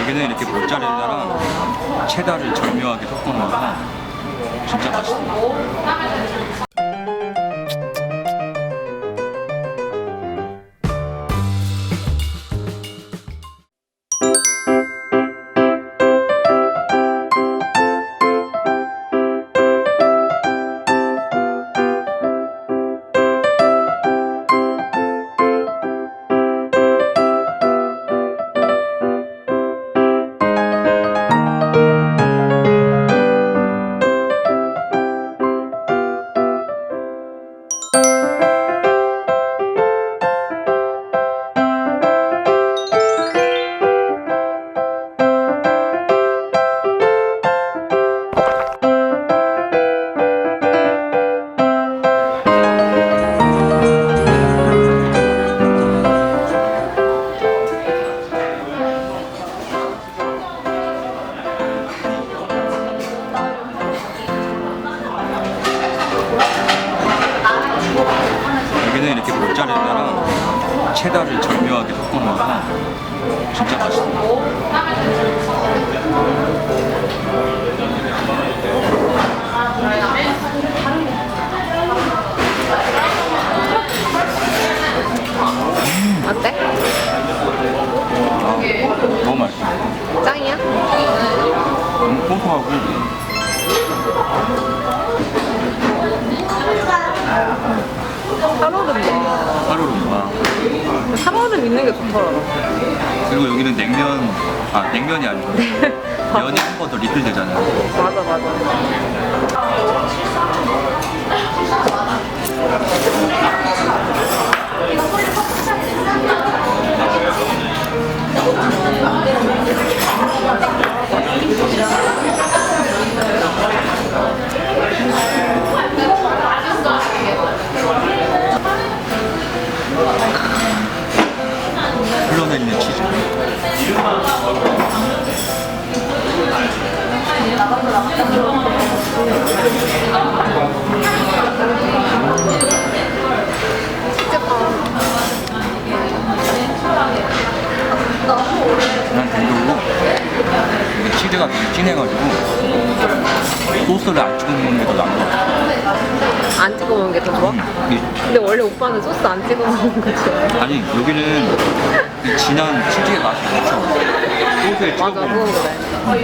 여기는 이렇게 모짜렐라랑 체다를 절묘하게 섞어 넣어서 진짜 맛있어요. 체다를 절묘하게 섞어 넣어서 진짜 맛있어요. 있는 게 좋더라고. 그리고 여기는 냉면 아 냉면이 아니고 면이 한 번 더 리필 되잖아요. 맞아, 맞아. 치즈가 진해가지고 소스를 안 찍어 먹는 게 더 나은 것 같아요. 안 찍어 먹는 게 더 좋아? 이- 근데 원래 오빠는 소스 안 찍어 먹는 거 좋아해. 아니 여기는 이 진한 치즈의 맛이 좋죠. 소스에 찍어 맞아, 먹는 그건 거. 그래.